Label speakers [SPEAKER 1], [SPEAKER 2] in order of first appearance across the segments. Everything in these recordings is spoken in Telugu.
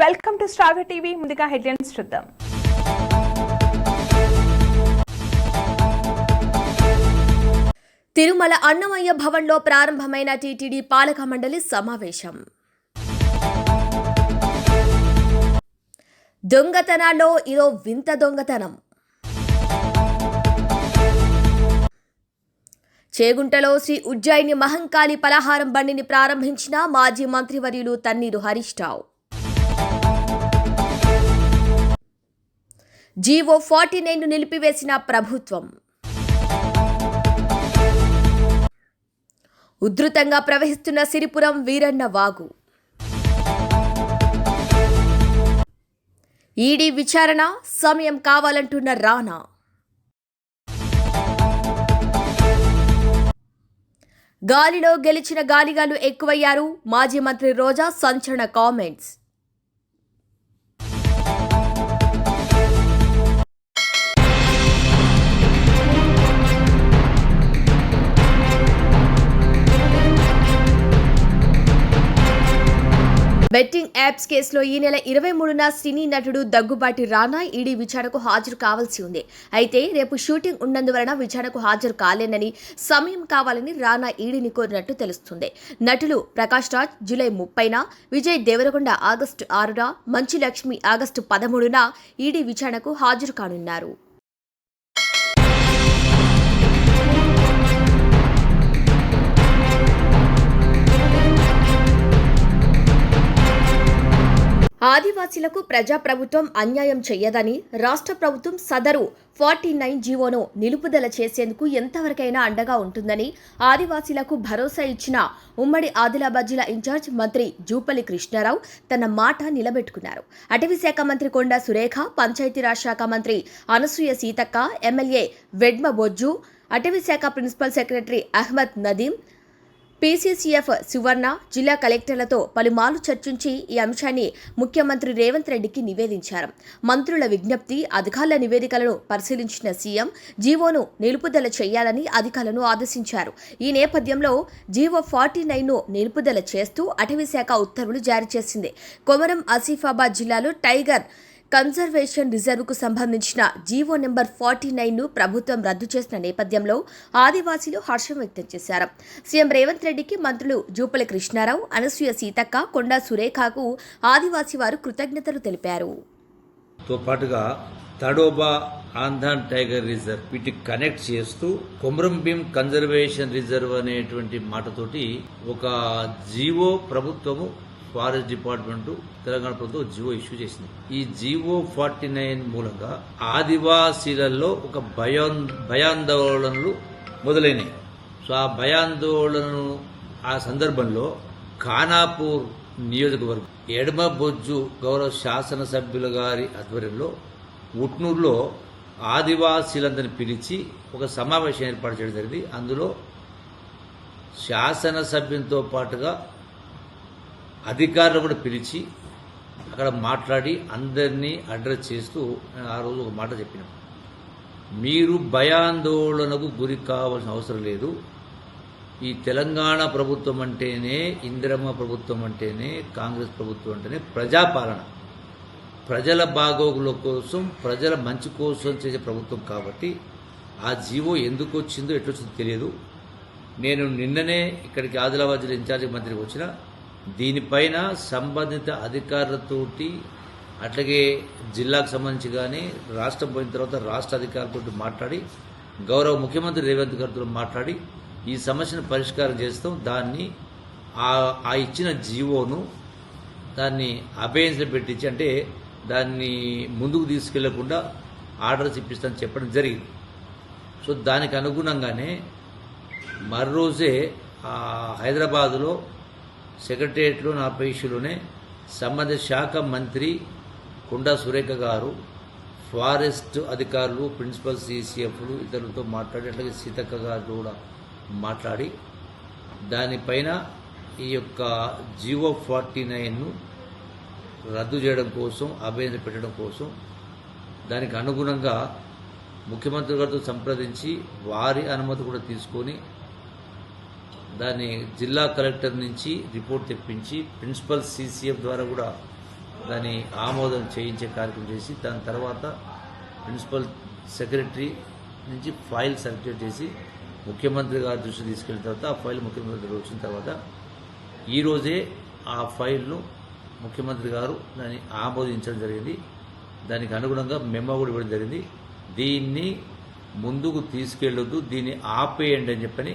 [SPEAKER 1] Welcome to star TV. ముందుగా హెడ్లైన్స్ చూద్దాం.
[SPEAKER 2] తిరుమల అన్నమయ్య భవన్లో ప్రారంభమైన టీటీడీ పాలక మండలి సమావేశం. దొంగతనాల్లో ఇదో వింత దొంగతనం. చేగుంటలో శ్రీ ఉజ్జయిని మహంకాళి పలహారం బండిని ప్రారంభించిన మాజీ మంత్రివర్యులు Tanneeru Harish Rao. G O forty నైన్ను నిలిపివేసిన ప్రభుత్వం. ఉధృతంగా ప్రవహిస్తున్న సిరిపురం వీరన్న వాగు. ఈడీ విచారణ సమయం కావాలంటున్న రానా గాలిలో గెలిచిన గాలిగాలు ఎక్కువయ్యారు మాజీ మంత్రి రోజా సంచలన కామెంట్స్. బెట్టింగ్ యాప్స్ కేసులో ఈ నెల ఇరవై మూడున సినీ నటుడు దగ్గుబాటి రానా ఈడీ విచారణకు హాజరు కావాల్సి ఉంది. అయితే రేపు షూటింగ్ ఉన్నందువలన విచారణకు హాజరు కాలేనని సమయం కావాలని రానా ఈడీని కోరినట్టు తెలుస్తుంది. నటులు ప్రకాష్ రాజ్ జూలై ముప్పైన విజయ్ దేవరకొండ ఆగస్టు ఆరున మంచు లక్ష్మి ఆగస్టు పదమూడున ఈడీ విచారణకు హాజరు కానున్నారు. ఆదివాసీలకు ప్రజాప్రభుత్వం అన్యాయం చెయ్యదని రాష్ట్ర ప్రభుత్వం సదరు ఫార్టీ నైన్ జీవోను నిలుపుదల చేసేందుకు ఎంతవరకైనా అండగా ఉంటుందని ఆదివాసీలకు భరోసా ఇచ్చిన ఉమ్మడి ఆదిలాబాద్ జిల్లా ఇన్ఛార్జ్ మంత్రి జూపల్లి కృష్ణారావు తన మాట నిలబెట్టుకున్నారు. అటవీశాఖ మంత్రి కొండా సురేఖ పంచాయతీరాజ్ శాఖ మంత్రి అనసూయ సీతక్క ఎమ్మెల్యే వెడ్మ బొజ్జు అటవీ శాఖ principal secretary Ahmed Nadeem PCCF Suvarna జిల్లా కలెక్టర్లతో పలుమార్లు చర్చించి ఈ అంశాన్ని ముఖ్యమంత్రి రేవంత్ రెడ్డికి నివేదించారు. మంత్రుల విజ్ఞప్తి అధికారుల నివేదికలను పరిశీలించిన సీఎం జీవోను నిలుపుదల చేయాలని అధికారులను ఆదేశించారు. ఈ నేపథ్యంలో జీవో ఫార్టీ నైన్ను నిలుపుదల చేస్తూ అటవీశాఖ ఉత్తర్వులు జారీ చేసింది. కొమరం ఆసిఫాబాద్ జిల్లాలో టైగర్ కన్జర్వేషన్ రిజర్వ్కు సంబంధించిన జీవో నెంబర్ ఫార్టీ నైన్ను ప్రభుత్వం రద్దు చేసిన నేపథ్యంలో ఆదివాసీలు హర్షం వ్యక్తం చేశారు. సీఎం రేవంత్ రెడ్డికి మంత్రులు జూపల కృష్ణారావు అనసూయ సీతక్క కొండా సురేఖకు ఆదివాసీ వారు కృతజ్ఞతలు తెలిపారు.
[SPEAKER 3] తో పాటుగా తడోబా ఆంధాన్ టైగర్ రిజర్వ్ వీటికి కనెక్ట్ చేస్తూ కొమరంభీం కన్జర్వేషన్ రిజర్వ్ అనేటువంటి మాటతోటి ఒక జీవో ప్రభుత్వము ఫారెస్ట్ డిపార్ట్మెంట్ తెలంగాణ ప్రభుత్వం జీవో ఇష్యూ చేసింది. ఈ జీవో ఫార్టీ నైన్ మూలంగా ఆదివాసీలలో ఒక భయాన్ భయాందోళనలు మొదలైనవి సో ఆ భయాందోళనను ఆ సందర్భంలో ఖానాపూర్ నియోజకవర్గం ఎడమ బొజ్జు గౌరవ శాసనసభ్యుల గారి ఆధ్వర్యంలో ఉట్నూరులో ఆదివాసీలందరిని పిలిచి ఒక సమావేశం ఏర్పాటు చేయడం జరిగింది. అందులో శాసనసభ్యులతో పాటుగా అధికారులు కూడా పిలిచి అక్కడ మాట్లాడి అందరినీ అడ్రస్ చేస్తూ నేను ఆ రోజు ఒక మాట చెప్పినాం. మీరు భయాందోళనకు గురి కావాల్సిన అవసరం లేదు. ఈ తెలంగాణ ప్రభుత్వం అంటేనే ఇందిరమ్మ ప్రభుత్వం అంటేనే కాంగ్రెస్ ప్రభుత్వం అంటేనే ప్రజాపాలన. ప్రజల బాగోగుల కోసం ప్రజల మంచి కోసం చేసే ప్రభుత్వం కాబట్టి ఆ జీవో ఎందుకు వచ్చిందో ఎట్లొచ్చిందో తెలియదు. నేను నిన్ననే ఇక్కడికి ఆదిలాబాద్ జిల్లా ఇన్ఛార్జి మంత్రికి వచ్చిన దీనిపైన సంబంధిత అధికారులతోటి అట్లాగే జిల్లాకు సంబంధించి కానీ రాష్ట్రం పోయిన తర్వాత రాష్ట్ర అధికారులతో మాట్లాడి గౌరవ ముఖ్యమంత్రి రేవంత్ గారితో మాట్లాడి ఈ సమస్యను పరిష్కారం చేస్తాం. దాన్ని ఆ ఆ ఇచ్చిన జీవోను దాన్ని అబేయన్స్లో పెట్టించి అంటే దాన్ని ముందుకు తీసుకెళ్ళకుండా ఆర్డర్స్ ఇప్పిస్తాను చెప్పడం జరిగింది. సో దానికి అనుగుణంగానే మరోజే ఆ హైదరాబాదులో సెక్రటరియట్లు నా పేషులునే సంబంధిత శాఖ మంత్రి కొండా సురేఖ గారు ఫారెస్ట్ అధికారులు ప్రిన్సిపల్ సిసిఎఫ్లు ఇతరులతో మాట్లాడి అట్లాగే సీతక్క గారు కూడా మాట్లాడి దానిపైన ఈ యొక్క జియో ఫార్టీ నైన్ను రద్దు చేయడం కోసం అభ్యర్థన పెట్టడం కోసం దానికి అనుగుణంగా ముఖ్యమంత్రి గారితో సంప్రదించి వారి అనుమతి కూడా తీసుకొని దాన్ని జిల్లా కలెక్టర్ నుంచి రిపోర్ట్ తెప్పించి ప్రిన్సిపల్ సీసీఎఫ్ ద్వారా కూడా దాని ఆమోదం చేయించే కార్యక్రమం చేసి దాని తర్వాత ప్రిన్సిపల్ సెక్రటరీ నుంచి ఫైల్ సర్క్యులేట్ చేసి ముఖ్యమంత్రి గారి దృష్టి తీసుకెళ్ళిన తర్వాత ఆ ఫైల్ ముఖ్యమంత్రి వచ్చిన తర్వాత ఈరోజే ఆ ఫైల్ను ముఖ్యమంత్రి గారు దాన్ని ఆమోదించడం జరిగింది. దానికి అనుగుణంగా మెమో కూడా ఇవ్వడం జరిగింది. దీన్ని ముందుకు తీసుకెళ్ళొద్దు దీన్ని ఆపేయండి అని చెప్పని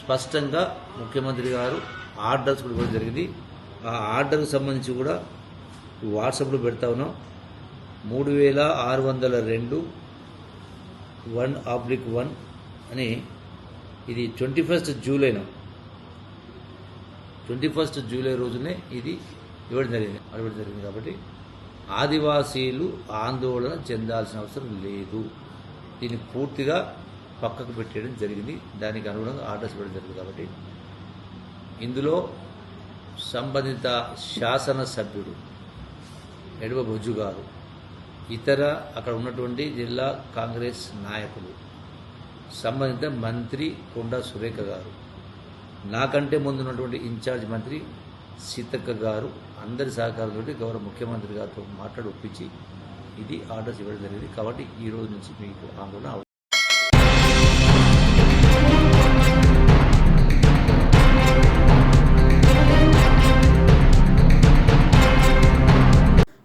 [SPEAKER 3] స్పష్టంగా ముఖ్యమంత్రి గారు ఆర్డర్స్ కూడా ఇవ్వడం జరిగింది. ఆ ఆర్డర్కి సంబంధించి కూడా వాట్సాప్లో పెడతా ఉన్నాం. మూడు వేల ఆరు వందల రెండు వన్ ఆబ్లిక్ వన్ అని ఇది ట్వంటీ ఫస్ట్ జూలైన ట్వంటీ ఫస్ట్ జూలై రోజునే ఇది ఇవ్వడం జరిగింది. ఇవ్వడం జరిగింది కాబట్టి ఆదివాసీలు ఆందోళన చెందాల్సిన అవసరం లేదు. దీన్ని పూర్తిగా పక్కకు పెట్టేయడం జరిగింది. దానికి అనుగుణంగా ఆర్డర్స్ ఇవ్వడం జరిగింది కాబట్టి. ఇందులో సంబంధిత శాసనసభ్యుడు ఎడవ భుజు గారు ఇతర అక్కడ ఉన్నటువంటి జిల్లా కాంగ్రెస్ నాయకులు సంబంధిత మంత్రి కొండా సురేఖ గారు నాకంటే ముందు ఉన్నటువంటి ఇన్ఛార్జ్ మంత్రి సీతక్క గారు అందరి సహకారంతో గౌరవ ముఖ్యమంత్రి గారితో మాట్లాడి ఒప్పించి ఇది ఆర్డర్స్ ఇవ్వడం జరిగింది కాబట్టి ఈ రోజు నుంచి మీకు ఆందోళన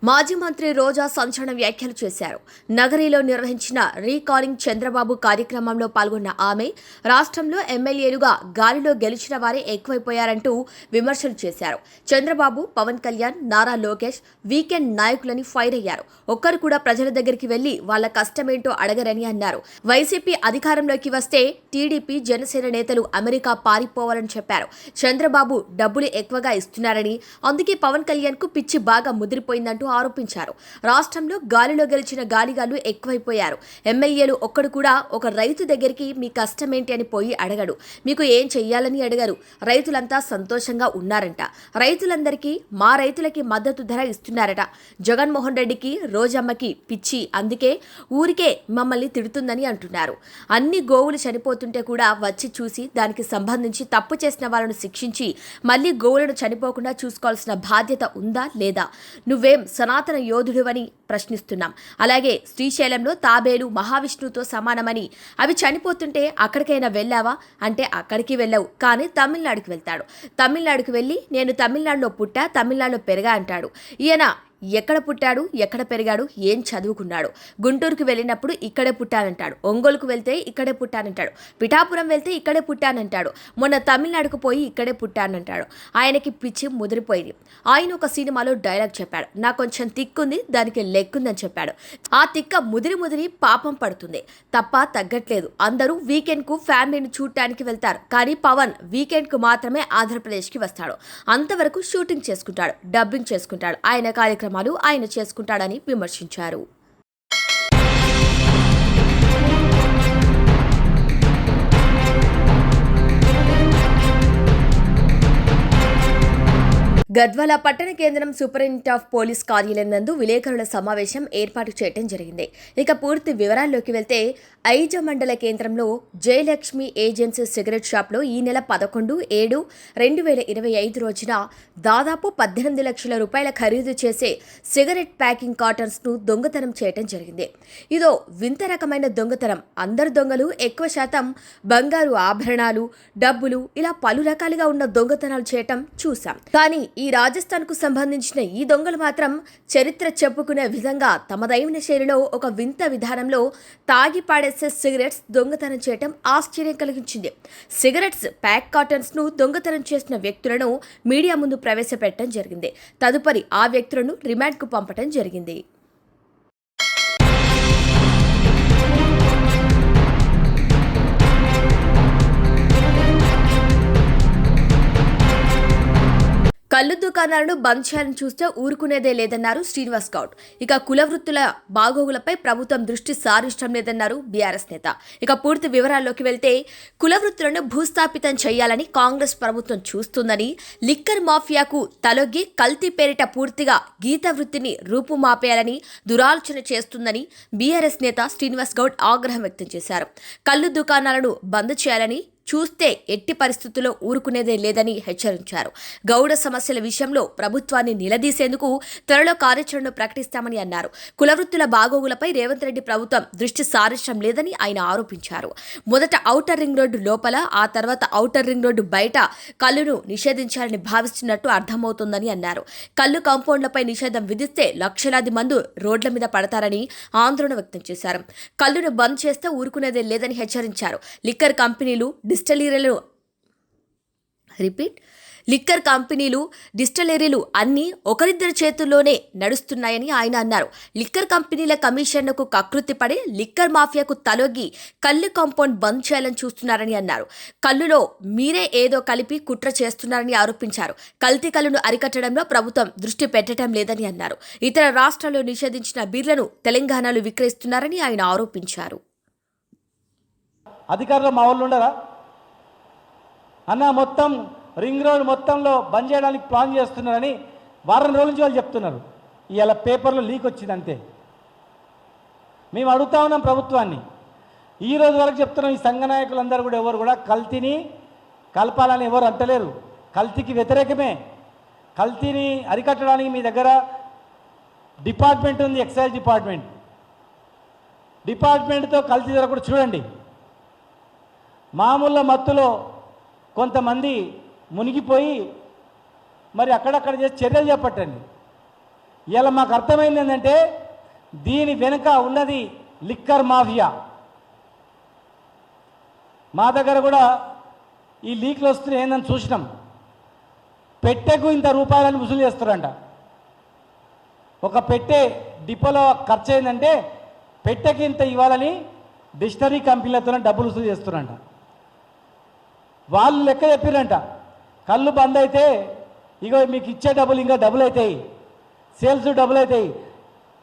[SPEAKER 2] మాజీ మంత్రి రోజా సంచలన వ్యాఖ్యలు చేశారు. నగరిలో నిర్వహించిన రీకాలింగ్ చంద్రబాబు కార్యక్రమంలో పాల్గొన్న ఆమె రాష్ట్రంలో ఎమ్మెల్యేలుగా గాలిలో గెలిచిన వారే ఎక్కువైపోయారంటూ విమర్శలు చేశారు. చంద్రబాబు పవన్ కళ్యాణ్ నారా లోకేష్ వీకెండ్ నాయకులని ఫైర్ అయ్యారు. ఒక్కరు కూడా ప్రజల దగ్గరికి వెళ్ళి వాళ్ళ కష్టమేంటో అడగరని అన్నారు. వైసీపీ అధికారంలోకి వస్తే టీడీపీ జనసేన నేతలు అమెరికా పారిపోవాలని చెప్పారు. చంద్రబాబు డబ్బులు ఎక్కువగా ఇస్తున్నారని అందుకే పవన్ కళ్యాణ్కు పిచ్చి బాగా ముదిరిపోయిందంటూ ఆరోపించారు. రాష్ట్రంలో గాలిలో గెలిచిన గాలిగాలు ఎక్కువైపోయారు. ఎమ్మెల్యేలు ఒక్కడు కూడా ఒక రైతు దగ్గరికి మీ కష్టమేంటి అని పోయి అడగడు. మీకు ఏం చెయ్యాలని అడగరు. రైతులంతా సంతోషంగా ఉన్నారంట. రైతులందరికీ మా రైతులకి మద్దతు ధర ఇస్తున్నారట. జగన్మోహన్ రెడ్డికి రోజమ్మకి పిచ్చి. అందుకే ఊరికే మమ్మల్ని తిడుతుందని అంటున్నారు. అన్ని గోవులు చనిపోతుంటే కూడా వచ్చి చూసి దానికి సంబంధించి తప్పు చేసిన వాళ్ళను శిక్షించి మళ్ళీ గోవులను చనిపోకుండా చూసుకోవాల్సిన బాధ్యత ఉందా లేదా? నువ్వేం సనాతన యోధుడువని ప్రశ్నిస్తున్నాం. అలాగే శ్రీశైలంలో తాబేలు మహావిష్ణువుతో సమానమని. అవి చనిపోతుంటే అక్కడికైనా వెళ్ళావా? అంటే అక్కడికి వెళ్ళవు. కానీ తమిళనాడుకి వెళ్తాడు. తమిళనాడుకి వెళ్ళి నేను తమిళనాడులో పుట్టా తమిళనాడులో పెరగా అంటాడు. ఈయన ఎక్కడ పుట్టాడు ఎక్కడ పెరిగాడు ఏం చదువుకున్నాడు. గుంటూరుకు వెళ్ళినప్పుడు ఇక్కడే పుట్టానంటాడు. ఒంగోలుకు వెళ్తే ఇక్కడే పుట్టానంటాడు. పిఠాపురం వెళ్తే ఇక్కడే పుట్టానంటాడు. మొన్న తమిళనాడుకు పోయి ఇక్కడే పుట్టానంటాడు. ఆయనకి పిచ్చి ముదిరిపోయింది. ఆయన ఒక సినిమాలో డైలాగ్ చెప్పాడు. నా కొంచెం తిక్కుంది దానికి లెక్కుందని చెప్పాడు. ఆ తిక్క ముదిరి ముదిరి పాపం పడుతుంది. తప్ప తగ్గట్లేదు. అందరూ వీకెండ్కు ఫ్యామిలీని చూడటానికి వెళ్తారు. కానీ పవన్ వీకెండ్కు మాత్రమే ఆంధ్రప్రదేశ్కి వస్తాడు. అంతవరకు షూటింగ్ చేసుకుంటాడు డబ్బింగ్ చేసుకుంటాడు. ఆయన కార్యక్రమాలు ఆయన చేసుకుంటాడని విమర్శించారు. గద్వాల పట్టణ కేంద్రం సూపరింటెండెంట్ ఆఫ్ పోలీస్ కార్యాలయం నందు విలేకరుల సమావేశం ఏర్పాటు చేయడం జరిగింది. ఇక పూర్తి వివరాల్లోకి వెళ్తే ఐజ మండల కేంద్రంలో జయలక్ష్మి ఏజెన్సీ సిగరెట్ షాప్లో ఈ నెల పదకొండు ఏడు రెండు వేల ఇరవై ఐదు రోజున దాదాపు పద్దెనిమిది లక్షల రూపాయల ఖరీదు చేసే సిగరెట్ ప్యాకింగ్ కాటన్స్ను దొంగతనం చేయటం జరిగింది. ఇదో వింత రకమైన దొంగతనం. అందరు దొంగలు ఎక్కువ శాతం బంగారు ఆభరణాలు డబ్బులు ఇలా పలు రకాలుగా ఉన్న దొంగతనాలు చేయటం చూసాం కానీ ఈ ఈ రాజస్థాన్కు సంబంధించిన ఈ దొంగలు మాత్రం చరిత్ర చెప్పుకునే విధంగా తమదైన శైలిలో ఒక వింత విధానంలో తాగి పాడేసే సిగరెట్స్ దొంగతనం చేయటం ఆశ్చర్యం కలిగించింది. సిగరెట్స్ ప్యాక్ కాటన్స్ను దొంగతనం చేసిన వ్యక్తులను మీడియా ముందు ప్రవేశపెట్టడం జరిగింది. తదుపరి ఆ వ్యక్తులను రిమాండ్కు పంపటం జరిగింది. కళ్ళు దుకాణాలను బంద్ చేయాలని చూస్తే ఊరుకునేదే లేదన్నారు శ్రీనివాస్ గౌడ్. ఇక కుల వృత్తుల బాగోగులపై ప్రభుత్వం దృష్టి సారించడం లేదన్నారు బీఆర్ఎస్ నేత. ఇక పూర్తి వివరాల్లోకి వెళ్తే కుల వృత్తులను భూస్థాపితం చేయాలని కాంగ్రెస్ ప్రభుత్వం చూస్తుందని లిక్కర్ మాఫియాకు తలొగ్గి కల్తీ పేరిట పూర్తిగా గీత వృత్తిని రూపుమాపేయాలని దురాలోచన చేస్తుందని బీఆర్ఎస్ నేత శ్రీనివాస్ గౌడ్ ఆగ్రహం వ్యక్తం చేశారు. కళ్ళు దుకాణాలను బంద్ చేయాలని చూస్తే ఎట్టి పరిస్థితుల్లో ఊరుకునేదే లేదని హెచ్చరించారు. గౌడ సమస్యల విషయంలో ప్రభుత్వాన్ని నిలదీసేందుకు త్వరలో కార్యాచరణను ప్రకటిస్తామని అన్నారు. కులవృత్తుల బాగోగులపై రేవంత్ రెడ్డి ప్రభుత్వం దృష్టి సారించడం లేదని ఆయన ఆరోపించారు. మొదట ఔటర్ రింగ్ రోడ్డు లోపల ఆ తర్వాత ఔటర్ రింగ్ రోడ్డు బయట కళ్ళును నిషేధించాలని భావిస్తున్నట్టు అర్థమవుతుందని అన్నారు. కళ్ళు కాంపౌండ్లపై నిషేధం విధిస్తే లక్షలాది మంది రోడ్ల మీద పడతారని ఆందోళన వ్యక్తం చేశారు. కళ్ళును బంద్ చేస్తే ఊరుకునేదే లేదని హెచ్చరించారు. లిక్కర్ కంపెనీలు డిస్టలీరీలు రిపీట్ లిక్కర్ కంపెనీలు డిస్టలరీలు అన్నీ ఒకరిద్దరి చేతుల్లోనే నడుస్తున్నాయని ఆయన అన్నారు. లిక్కర్ కంపెనీల కమిషన్లకు కకృతిపడి లిక్కర్ మాఫియాకు తలొగ్గి కళ్ళు కాంపౌండ్ బంద్ చేయాలని చూస్తున్నారని అన్నారు. కళ్ళులో మీరే ఏదో కలిపి కుట్ర చేస్తున్నారని ఆరోపించారు. కల్తీ కల్లును అరికట్టడంలో ప్రభుత్వం దృష్టి పెట్టడం లేదని అన్నారు. ఇతర రాష్ట్రాల్లో నిషేధించిన బీర్లను తెలంగాణలో విక్రయిస్తున్నారని ఆయన ఆరోపించారు.
[SPEAKER 4] అధికారులు మా వాళ్ళు ఉండరా? అన్న మొత్తం రింగ్ రోడ్ మొత్తంలో బంద్ చేయడానికి ప్లాన్ చేస్తున్నారని వారం రోజుల నుంచి వాళ్ళు చెప్తున్నారు. ఇవాళ పేపర్లో లీక్ వచ్చింది అంతే. మేము అడుగుతా ఉన్నాం ప్రభుత్వాన్ని. ఈ రోజు వరకు చెప్తున్నాం ఈ సంఘ నాయకులందరూ కూడా ఎవరు కూడా కల్తీని కలపాలని ఎవరు అంటలేరు. కల్తీకి వ్యతిరేకమే. కల్తీని అరికట్టడానికి మీ దగ్గర డిపార్ట్మెంట్ ఉంది ఎక్సైజ్ డిపార్ట్మెంట్. డిపార్ట్మెంట్తో కల్తీ జరగకుండా చూడండి. మామూలు మత్తులో కొంతమంది మునిగిపోయి మరి అక్కడక్కడ చేసి చర్యలు చేపట్టండి. ఇలా మాకు అర్థమైంది ఏంటంటే దీని వెనుక ఉన్నది లిక్కర్ మాఫియా. మా దగ్గర కూడా ఈ లీక్లు వస్తున్నాయి ఏందని చూసినాం. పెట్టెకు ఇంత రూపాయలని వసూలు చేస్తారంట. ఒక పెట్టె డిపోలో ఖర్చు అయిందంటే పెట్టెకి ఇంత ఇవ్వాలని డిక్షనరీ కంపెనీలతో డబ్బులు వసూలు చేస్తున్నారంట. వాళ్ళు లెక్క చెప్పిరంట. కళ్ళు బంద్ అయితే ఇగో మీకు ఇచ్చే డబ్బులు ఇంకా డబ్బులు అవుతాయి. సేల్స్ డబ్బులు అవుతాయి.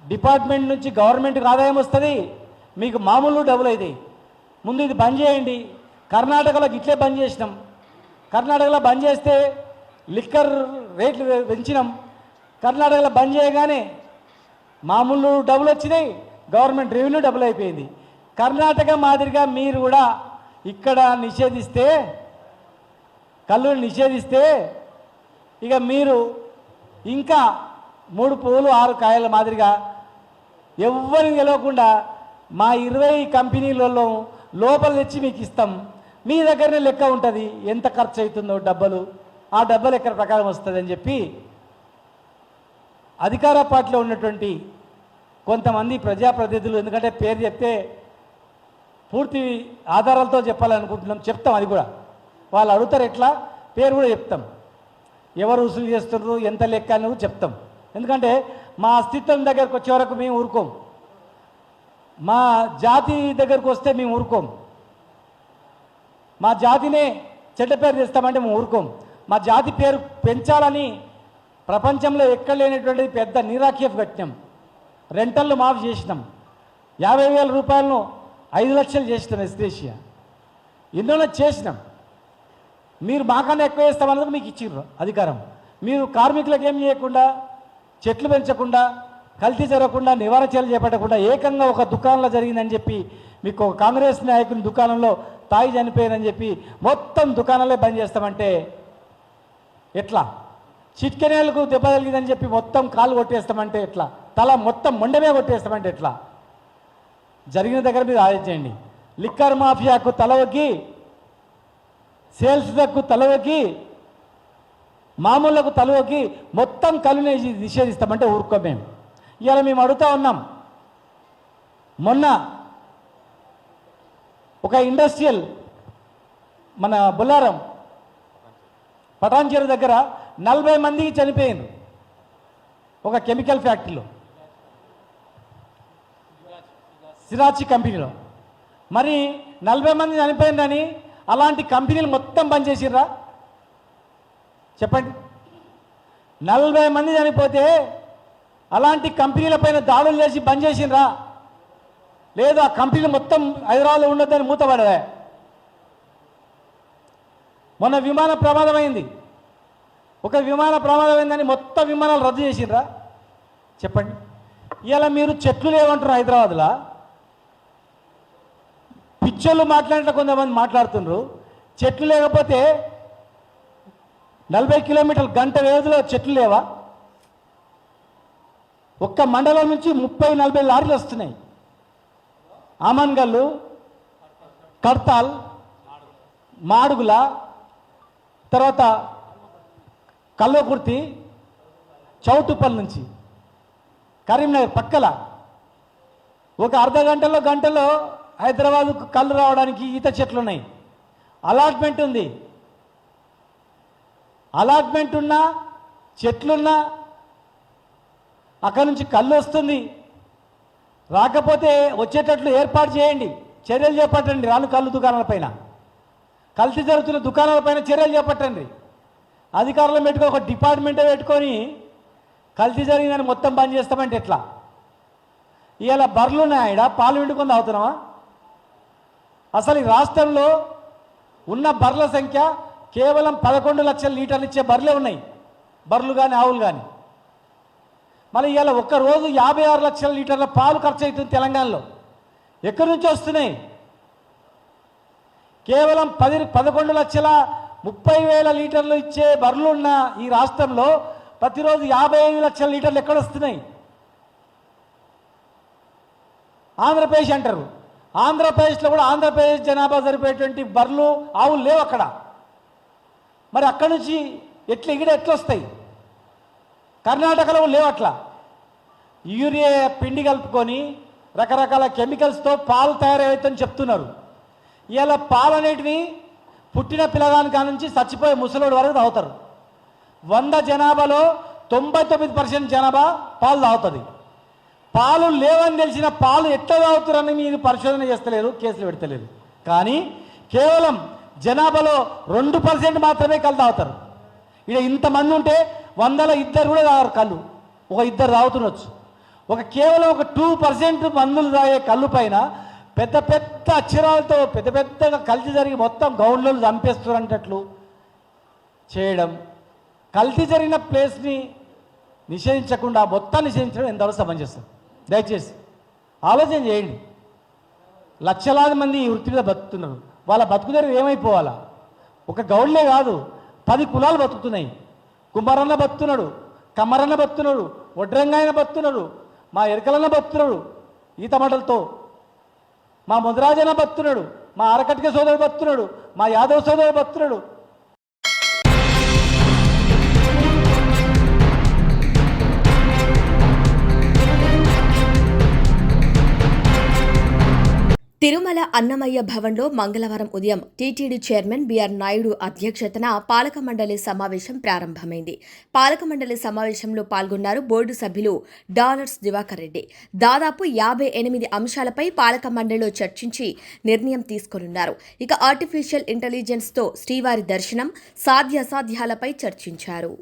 [SPEAKER 4] డిపార్ట్మెంట్ నుంచి గవర్నమెంట్కి ఆదాయం వస్తుంది మీకు మామూలు డబ్బులు అవుతాయి. ముందు ఇది బంద్ చేయండి. కర్ణాటకలో ఇట్లే బంద్ చేసినాం. కర్ణాటకలో బంద్ చేస్తే లిక్కర్ రేట్లు పెంచినాం. కర్ణాటకలో బంద్ చేయగానే మామూలు డబ్బులు వచ్చినాయి గవర్నమెంట్ రెవెన్యూ డబ్బులు అయిపోయింది. కర్ణాటక మాదిరిగా మీరు కూడా ఇక్కడ నిషేధిస్తే కళ్ళు నిషేధిస్తే ఇక మీరు ఇంకా మూడు పువ్వులు ఆరు కాయల మాదిరిగా ఎవ్వరిని గెలవకుండా మా ఇరవై కంపెనీలలో లోపల తెచ్చి మీకు ఇస్తాం. మీ దగ్గరనే లెక్క ఉంటుంది. ఎంత ఖర్చు అవుతుందో డబ్బలు. ఆ డబ్బలు ఎక్కడ ప్రకారం వస్తుంది అని చెప్పి అధికార పార్టీలో ఉన్నటువంటి కొంతమంది ప్రజాప్రతినిధులు ఎందుకంటే పేరు చెప్తే పూర్తి ఆధారాలతో చెప్పాలనుకుంటున్నాం. చెప్తాం అది కూడా. వాళ్ళు అడుగుతారు ఎట్లా? పేరు కూడా చెప్తాం. ఎవరు వసూలు చేస్తున్నారు ఎంత లెక్క అని చెప్తాం. ఎందుకంటే మా అస్తిత్వం దగ్గరకు వచ్చే వరకు మేము ఊరుకోం. మా జాతి దగ్గరకు వస్తే మేము ఊరుకోం. మా జాతినే చెడ్డ పేరు తెస్తామంటే మేము ఊరుకోం. మా జాతి పేరు పెంచాలని ప్రపంచంలో ఎక్కడ లేనటువంటి పెద్ద నీరాఖ్యపు కట్టినాం రెంటల్లు మాఫ్ చేసినాం. యాభై వేల రూపాయలను ఐదు లక్షలు చేసినాం ఎస్టేషియా ఎన్నో చేసినాం. మీరు మాకన్నా ఎక్కువ వేస్తామన్నది మీకు ఇచ్చిర్రు అధికారం. మీరు కార్మికులకు ఏం చేయకుండా చెట్లు పెంచకుండా కల్తీ జరగకుండా నివారణ చర్యలు చేపట్టకుండా ఏకంగా ఒక దుకాణంలో జరిగిందని చెప్పి మీకు ఒక కాంగ్రెస్ నాయకుని దుకాణంలో తాయి చనిపోయిందని చెప్పి మొత్తం దుకాణాలే బంద్ చేస్తామంటే ఎట్లా? చిట్కెనేలకు దెబ్బ తగిలిందని చెప్పి మొత్తం కాలు కొట్టేస్తామంటే ఎట్లా? తల మొత్తం మొండమే కొట్టేస్తామంటే ఎట్లా? జరిగిన దగ్గర మీరు ఆలోచించండి. లిక్కర్ మాఫియాకు తల ఒగ్గి సేల్స్లకు తలవకి మామూలకు తలవకి మొత్తం కలునే నిషేధిస్తామంటే ఊరుకో మేము ఇవాళ మేము అడుగుతా ఉన్నాం. మొన్న ఒక ఇండస్ట్రియల్ మన బుల్లారం పటాన్చేరు దగ్గర నలభై మందికి చనిపోయింది ఒక కెమికల్ ఫ్యాక్టరీలో. సిరాచి కంపెనీలో. మరి నలభై మంది చనిపోయిందని అలాంటి కంపెనీలు మొత్తం బంద్ చెప్పండి. నలభై మంది చనిపోతే అలాంటి కంపెనీల పైన దాడులు చేసి బంద్ చేసిండ్రా లేదు ఆ కంపెనీలు మొత్తం హైదరాబాద్లో ఉండొద్దని మూతపడదా మొన్న విమాన ప్రమాదమైంది ఒక విమాన ప్రమాదమైందని మొత్తం విమానాలు రద్దు చేసిండ్రా చెప్పండి. ఇలా మీరు చెట్లు లేవంటారు హైదరాబాద్లో. పిచ్చోళ్ళు మాట్లాడిన కొంతమంది మాట్లాడుతుండ్రు. చెట్లు లేకపోతే నలభై కిలోమీటర్ల గంట వ్యవధిలో చెట్లు లేవా? ఒక్క మండలం నుంచి ముప్పై నలభై లారీలు వస్తున్నాయి. ఆమన్గల్లు కడ్తాల్ మాడుగుల తర్వాత కల్వకుర్తి చౌటుపల్లి నుంచి. కరీంనగర్ పక్కల. ఒక అర్ధ గంటలో గంటలో హైదరాబాద్కు కళ్ళు రావడానికి ఈత చెట్లు ఉన్నాయి అలాట్మెంట్ ఉంది. అలాట్మెంట్ ఉన్నా చెట్లున్నా అక్కడ నుంచి కళ్ళు వస్తుంది. రాకపోతే వచ్చేటట్లు ఏర్పాటు చేయండి. చర్యలు చేపట్టండి. రాను కళ్ళు దుకాణాల పైన. కల్తీ జరుగుతున్న దుకాణాల పైన చర్యలు చేపట్టండి. అధికారులు పెట్టుకొని ఒక డిపార్ట్మెంటే పెట్టుకొని కల్తీ జరిగిందని మొత్తం బంద్ చేస్తామంటే ఎట్లా? ఇవాళ బర్రెలు ఉన్నాయా పాలు విండుకొని తాగుతున్నావా? అసలు ఈ రాష్ట్రంలో ఉన్న బర్రెల సంఖ్య కేవలం పదకొండు లక్షల లీటర్లు ఇచ్చే బర్రెలే ఉన్నాయి. బర్రెలు కానీ ఆవులు కానీ మళ్ళీ ఇవాళ ఒక్క రోజు యాభై ఆరు లక్షల లీటర్ల పాలు ఖర్చు అవుతుంది తెలంగాణలో. ఎక్కడి నుంచి వస్తున్నాయి? కేవలం పది పదకొండు లక్షల ముప్పై వేల లీటర్లు ఇచ్చే బర్రెలు ఉన్న ఈ రాష్ట్రంలో ప్రతిరోజు యాభై ఐదు లక్షల లీటర్లు ఎక్కడొస్తున్నాయి ఆంధ్రప్రదేశ్ అంటారు. ఆంధ్రప్రదేశ్లో కూడా ఆంధ్రప్రదేశ్ జనాభా సరిపోయేటువంటి బర్రెలు ఆవులు లేవు అక్కడ. మరి అక్కడి నుంచి ఎట్లా ఎగిడ ఎట్లా వస్తాయి? కర్ణాటకలో లేవు అట్లా. యూరియా పిండి కలుపుకొని రకరకాల కెమికల్స్తో పాలు తయారవుతుందని చెప్తున్నారు. ఇలా పాలు అనేటివి పుట్టిన పిల్లగాని కాడ నుంచి చచ్చిపోయే ముసలోడు వరకు తాగుతారు. వంద జనాభాలో తొంభై తొమ్మిది పర్సెంట్ జనాభా పాలు తాగుతుంది. పాలు లేవని తెలిసిన పాలు ఎట్లా తాగుతారని మీరు పరిశోధన చేస్తలేరు కేసులు పెడతలేరు. కానీ కేవలం జనాభాలో రెండు పర్సెంట్ మాత్రమే కళ్ళు తాగుతారు. ఇక ఇంతమంది ఉంటే వందల ఇద్దరు కూడా తాగరు కళ్ళు. ఒక ఇద్దరు తాగుతుండొచ్చు. ఒక కేవలం ఒక టూ పర్సెంట్ మందులు తాగే కళ్ళు పైన పెద్ద పెద్ద అక్షరాలతో పెద్ద పెద్దగా కలిసి జరిగి మొత్తం గౌండ్లను చంపేస్తున్నట్లు చేయడం. కల్తీ జరిగిన ప్లేస్ని నిషేధించకుండా మొత్తం నిషేధించడం ఎంతవరకు సమంజసం? దయచేసి ఆలోచన చేయండి. లక్షలాది మంది ఈ వృత్తి మీద బతుకుతున్నారు. వాళ్ళ బతుకుదరి ఏమైపోవాలా? ఒక గౌడ్లే కాదు పది కులాలు బతుకుతున్నాయి. కుమారన్న బతుకుతున్నాడు కమ్మరన్న బతుకున్నాడు వడ్రంగాయన బతుకున్నాడు మా ఎరకలన్న బతుకున్నాడు ఈత మటలతో. మా ముదరాజన బతుకున్నాడు మా అరకటిక సోదరుడు బతుకున్నాడు మా యాదవ్ సోదరుడు బతుకున్నాడు
[SPEAKER 2] తిరుమల అన్నమయ్య భవన్లో మంగళవారం ఉదయం టీటీడీ చైర్మన్ బీఆర్ నాయుడు అధ్యక్షతన పాలక మండలి సమావేశం ప్రారంభమైంది. పాలక మండలి సమావేశంలో పాల్గొన్నారు బోర్డు సభ్యులు డాలర్స్ దివాకర్ రెడ్డి. దాదాపు యాభై ఎనిమిది అంశాలపై పాలక మండలిలో చర్చించి నిర్ణయం తీసుకోనున్నారు. ఇక ఆర్టిఫిషియల్ ఇంటెలిజెన్స్తో శ్రీవారి దర్శనం సాధ్యాసాధ్యాలపై చర్చించారు.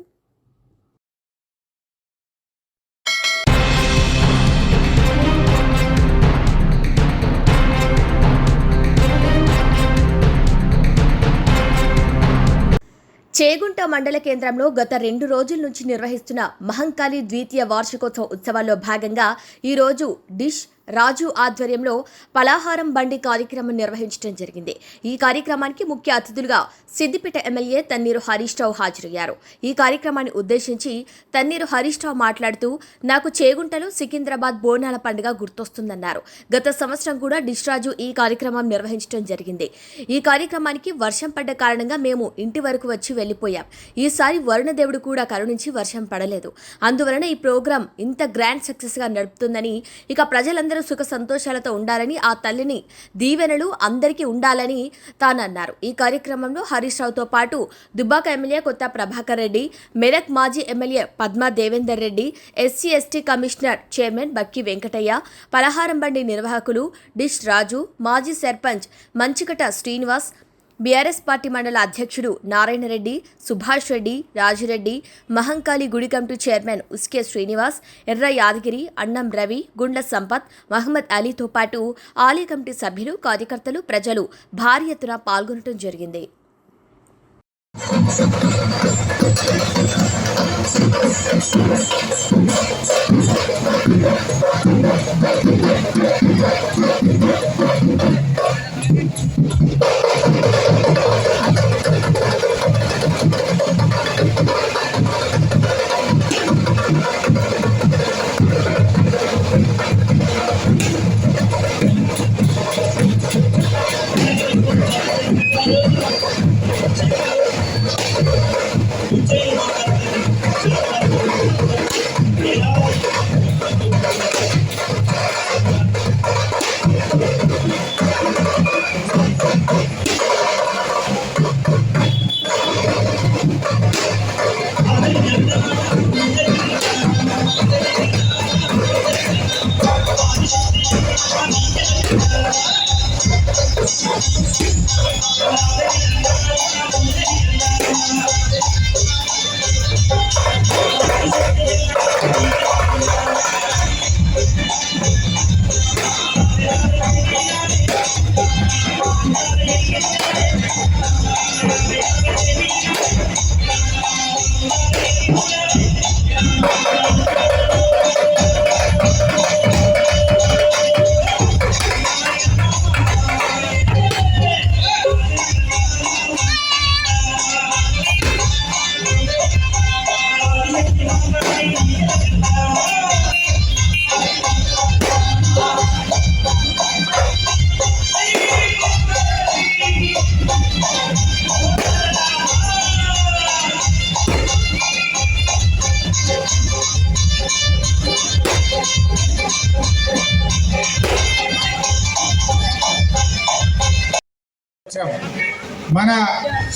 [SPEAKER 2] చేగుంట మండల కేంద్రంలో గత రెండు రోజుల నుంచి నిర్వహిస్తున్న మహంకాళి ద్వితీయ వార్షికోత్సవ ఉత్సవాల్లో భాగంగా ఈరోజు డిష్ రాజు ఆధ్వర్యంలో పలాహారం బండి కార్యక్రమం నిర్వహించడం జరిగింది. ఈ కార్యక్రమానికి ముఖ్య అతిథులుగా సిద్దిపేట ఎమ్మెల్యే తన్నీరు హరీష్ రావు హాజరయ్యారు. ఈ కార్యక్రమాన్ని ఉద్దేశించి తన్నీరు హరీష్ రావు మాట్లాడుతూ నాకు చేగుంటలో సికింద్రాబాద్ బోనాల పండుగ గుర్తొస్తుందన్నారు. గత సంవత్సరం కూడా డిష్ రాజు ఈ కార్యక్రమం నిర్వహించడం జరిగింది. ఈ కార్యక్రమానికి వర్షం పడ్డ కారణంగా మేము ఇంటి వరకు వచ్చి వెళ్ళిపోయాం ఈసారి వరుణదేవుడు కూడా కరుణించి వర్షం పడలేదు. అందువలన ఈ ప్రోగ్రాం ఇంత గ్రాండ్ సక్సెస్గా నడుపుతుందని ఇక ప్రజలందరూ సుఖ సంతోషాలతో ఉండాలని ఆ తల్లిని దీవెనలు అందరికీ ఉండాలని తానన్నారు ఈ కార్యక్రమంలో హరీష్ రావుతో పాటు దుబ్బాక ఎమ్మెల్యే కొత్త ప్రభాకర్ రెడ్డి మెదక్ మాజీ MLA Padma Devender Reddy SC ST commissioner chairman Bakki Venkataiah పలహారం బండి నిర్వాహకులు డిష్ రాజు మాజీ సర్పంచ్ మంచికట శ్రీనివాస్ బీఆర్ఎస్ పార్టీ మండల అధ్యక్షుడు నారాయణరెడ్డి సుభాష్ రెడ్డి రాజిరెడ్డి మహంకాళి గుడి కమిటీ చైర్మన్ ఉస్కే శ్రీనివాస్ ఎర్ర యాదగిరి అన్నం రవి గుండ్ల సంపత్ మహమ్మద్ అలీతో పాటు ఆలయ కమిటీ సభ్యులు కార్యకర్తలు ప్రజలు భారీ ఎత్తున పాల్గొనడం జరిగింది.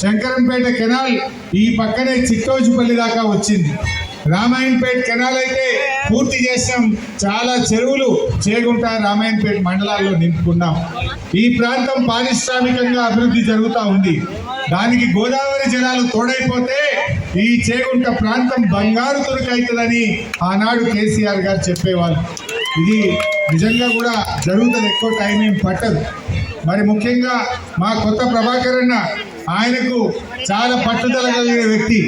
[SPEAKER 5] శంకరంపేట కెనాల్ ఈ పక్కనే చిత్తోజుపల్లి దాకా వచ్చింది. రామాయణపేట కెనాల్ అయితే పూర్తి చేసాం చాలా చెరువులు చేగుంట రామాయణపేట మండలాల్లో నింపుకున్నాం. ఈ ప్రాంతం పారిశ్రామికంగా అభివృద్ధి జరుగుతూ ఉంది. దానికి గోదావరి జలాలు తోడైపోతే ఈ చేగుంట ప్రాంతం బంగారు తురుకైతుందని ఆనాడు కేసీఆర్ గారు చెప్పేవాళ్ళు. ఇది నిజంగా కూడా జరుగుతుంది ఎక్కువ టైం ఏం పట్టదు. మరి ముఖ్యంగా మా కొత్త ప్రభాకర్ అన్న ఆయనకు చాలా పట్టుదల కలిగిన వ్యక్తి.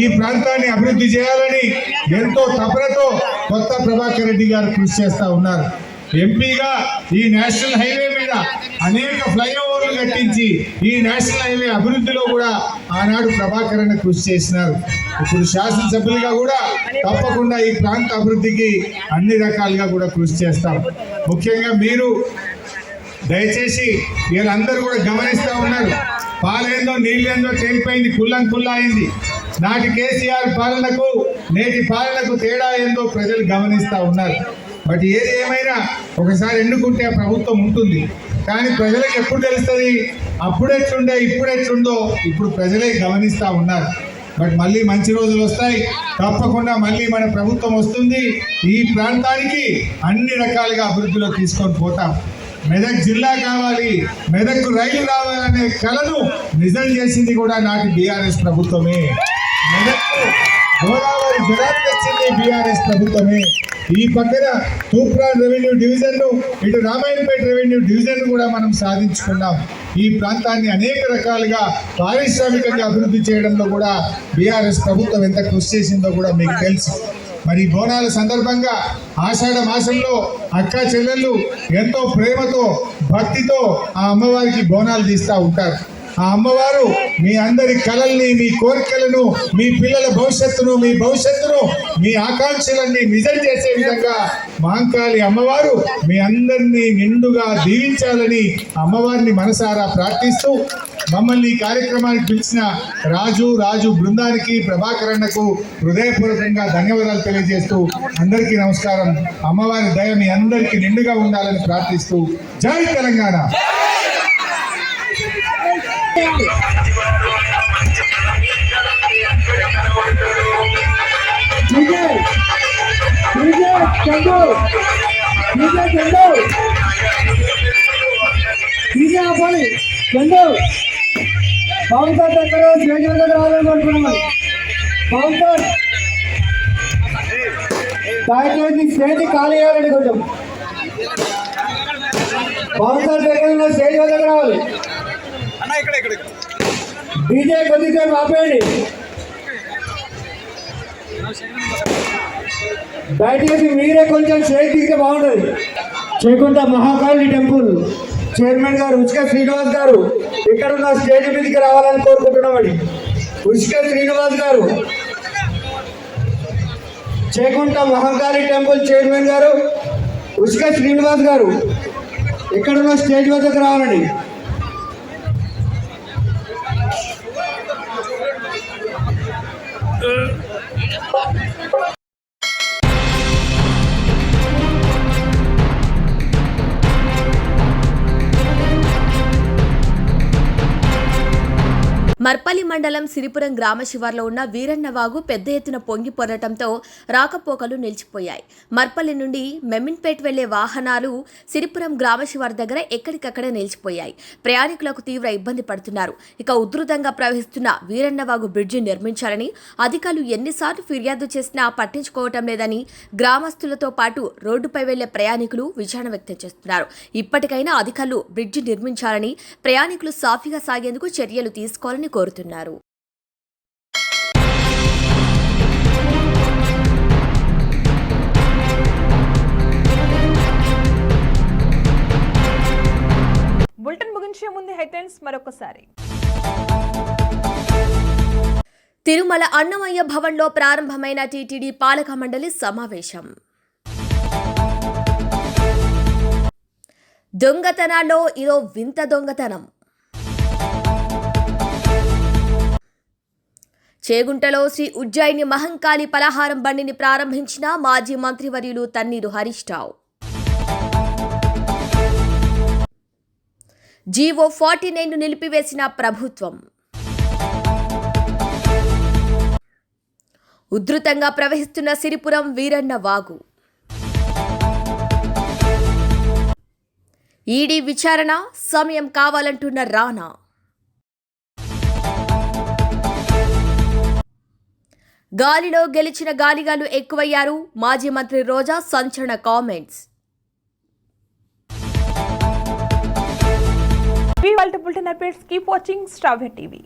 [SPEAKER 5] ఈ ప్రాంతాన్ని అభివృద్ధి చేయాలని ఎంతో తపనతో కొత్త ప్రభాకర్ రెడ్డి గారు కృషి చేస్తా ఉన్నారు. ఎంపీగా ఈ నేషనల్ హైవే మీద అనేక ఫ్లైఓవర్లు కట్టించి ఈ నేషనల్ హైవే అభివృద్ధిలో కూడా ఆనాడు ప్రభాకర్ అన్న కృషి చేసినారు. ఇప్పుడు శాసనసభ్యులుగా కూడా తప్పకుండా ఈ ప్రాంత అభివృద్ధికి అన్ని రకాలుగా కూడా కృషి చేస్తాం. ముఖ్యంగా మీరు దయచేసి వీళ్ళందరూ కూడా గమనిస్తూ ఉన్నారు. పాలేందో నీళ్ళేందో తేలిపోయింది కుల్లం కుల్లా అయింది నాటి కేసీఆర్ పాలనకు నేటి పాలనకు తేడా ఏందో ప్రజలు గమనిస్తూ ఉన్నారు. బట్ ఏది ఏమైనా ఒకసారి ఎన్నుకుంటే ప్రభుత్వం ఉంటుంది. కానీ ప్రజలకు ఎప్పుడు తెలుస్తుంది? అప్పుడు ఎట్లుండే ఇప్పుడు ఎట్లుందో ఇప్పుడు ప్రజలే గమనిస్తూ ఉన్నారు. బట్ మళ్ళీ మంచి రోజులు వస్తాయి. తప్పకుండా మళ్ళీ మన ప్రభుత్వం వస్తుంది. ఈ ప్రాంతానికి అన్ని రకాలుగా అభివృద్ధిలో తీసుకొని పోతాం. మెదక్ జిల్లా కావాలి మెదక్ రైలు రావాలనే కలను నిజం చేసింది కూడా నాటి బీఆర్ఎస్ ప్రభుత్వమే. మెదక్ గోదావరి జలాలు తెచ్చింది బీఆర్ఎస్ ప్రభుత్వమే. ఈ పక్కన తూప్రాన్ రెవెన్యూ డివిజన్ను ఇటు రామాయణపేట రెవెన్యూ డివిజన్ కూడా మనం సాధించుకున్నాం. ఈ ప్రాంతాన్ని అనేక రకాలుగా పారిశ్రామికంగా అభివృద్ధి చేయడంలో కూడా బీఆర్ఎస్ ప్రభుత్వం ఎంత కృషి చేసిందో కూడా మీకు తెలుసు. మరి బోనాల సందర్భంగా ఆషాఢ మాసంలో అక్క చెల్లెళ్ళు ఎంతో ప్రేమతో భక్తితో ఆ అమ్మవారికి బోనాలు తీస్తూ ఉంటారు. ఆ అమ్మవారు మీ అందరి కలల్ని మీ కోరికలను మీ పిల్లల భవిష్యత్తును మీ భవిష్యత్తును మీ ఆకాంక్షలన్నీ నిజం చేసే విధంగా మాంకాళి అమ్మవారు మీ అందరినీ నిండుగా దీవించాలని అమ్మవారిని మనసారా ప్రార్థిస్తూ మమ్మల్ని ఈ కార్యక్రమానికి పిలిచిన రాజు రాజు బృందానికి ప్రభాకర్ అన్నకు హృదయపూర్వకంగా ధన్యవాదాలు తెలియజేస్తూ అందరికీ నమస్కారం అమ్మవారి దయ మీ అందరికీ నిండుగా ఉండాలని ప్రార్థిస్తూ జై తెలంగాణ
[SPEAKER 6] విజయ్ విజయ్ చందు విజయ్ చందు విజయ్ చందు పవన్ సార్ దగ్గర స్టేజ్ దగ్గర రావాలని అనుకున్నాం. పవన్ సార్ దయచేసి స్టేజ్ ఖాళీ చేయాలండి కొంచెం. పవన్ సార్ దగ్గర స్టేజ్ దగ్గర రావాలి. డీజే కొద్దిసేపు ఆపేయండి. దయచేసి మీరే కొంచెం షేక్ తీస్తే బాగుంటుంది. చేకుంట మహాకాళి టెంపుల్. చైర్మన్ గారు ఉచిక శ్రీనివాస్ గారు. ఇక్కడ ఉన్న స్టేజ్ మీదకి రావాలని కోరుకుంటున్నామండి. ఉషిక శ్రీనివాస్ గారు చేకుంట మహాకాళి టెంపుల్ చైర్మన్ గారు ఉషిక శ్రీనివాస్ గారు ఇక్కడ ఉన్న స్టేజ్ వద్దకు రావాలండి.
[SPEAKER 2] మర్పల్లి మండలం సిరిపురం గ్రామ శివార్లో ఉన్న వీరన్నవాగు పెద్ద ఎత్తున పొంగి పొరటంతో రాకపోకలు నిలిచిపోయాయి. మర్పల్లి నుండి మెమిన్పేట్ వెళ్ళే వాహనాలు సిరిపురం గ్రామ శివారు దగ్గర ఎక్కడికక్కడ నిలిచిపోయాయి. ప్రయాణికులకు తీవ్ర ఇబ్బంది పడుతున్నారు. ఇక ఉధృతంగా ప్రవహిస్తున్న వీరన్నవాగు బ్రిడ్జి నిర్మించాలని అధికారులు ఎన్నిసార్లు ఫిర్యాదు చేసినా పట్టించుకోవటం లేదని గ్రామస్తులతో పాటు రోడ్డుపై వెళ్ళే ప్రయాణికులు విచారణ వ్యక్తం చేస్తున్నారు. ఇప్పటికైనా అధికారులు బ్రిడ్జి నిర్మించాలని ప్రయాణికులు సాఫీగా సాగేందుకు చర్యలు తీసుకోవాలని కోరుతున్నారు.
[SPEAKER 1] బులెటిన్ ముగించే ముందు హెడ్లైన్స్ మరొకసారి.
[SPEAKER 2] తిరుమల అన్నమయ్య భవన్లో ప్రారంభమైన టీటీడీ పాలక మండలి సమావేశం. దొంగతనాల్లో ఇదో వింత దొంగతనం. చేగుంటలో శ్రీ ఉజ్జయిని మహంకాళి పలహారం బండిని ప్రారంభించిన మాజీ మంత్రివర్యులు Tanneeru Harish Rao G O forty nine నిలిపివేసిన ప్రభుత్వం. ఉధృతంగా ప్రవహిస్తున్న సిరిపురం వీరన్న వాగు. ఈడీ విచారణ సమయం కావాలంటున్న రానా. గాలిలో గెలిచిన గాలిగాలు ఎక్కువయ్యారు. మాజీ మంత్రి రోజా సంచలన కామెంట్స్.
[SPEAKER 1] టీవీ